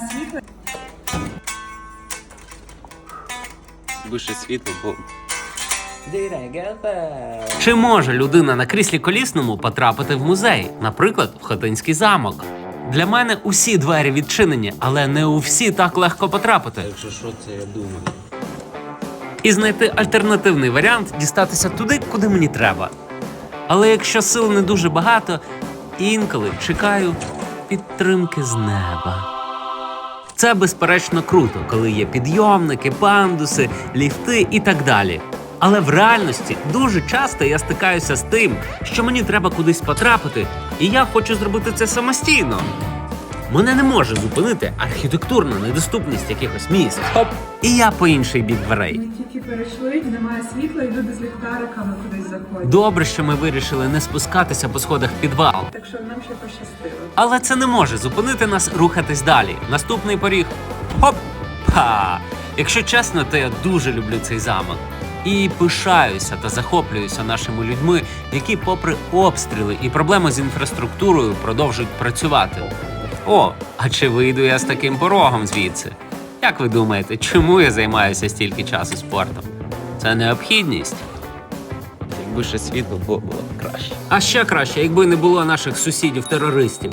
світла. Вище світло, бо Чи може людина на кріслі колісному потрапити в музей, наприклад, в Хотинський замок? Для мене усі двері відчинені, але не у всі так легко потрапити. якщо що, це я думаю. І знайти альтернативний варіант дістатися туди, куди мені треба. Але якщо сил не дуже багато, інколи чекаю підтримки з неба. Це безперечно круто, коли є підйомники, пандуси, ліфти і так далі. Але в реальності дуже часто я стикаюся з тим, що мені треба кудись потрапити, і я хочу зробити це самостійно. Мене не може зупинити архітектурна недоступність якихось місць. Хоп! І я по інший бік дверей. Ми тільки перейшли, немає світла, і люди з ліхтариками кудись заходять. Добре, що ми вирішили не спускатися по сходах в підвал. Так що нам ще пощастило. Але це не може зупинити нас рухатись далі. Наступний поріг. Хоп! Ха! Якщо чесно, то я дуже люблю цей замок. І пишаюся та захоплююся нашими людьми, які, попри обстріли і проблеми з інфраструктурою, продовжують працювати. О, а чи вийду я з таким порогом звідси? Як ви думаєте, чому я займаюся стільки часу спортом? Це необхідність. Якби ще світло було, було б краще. А ще краще, якби не було наших сусідів-терористів.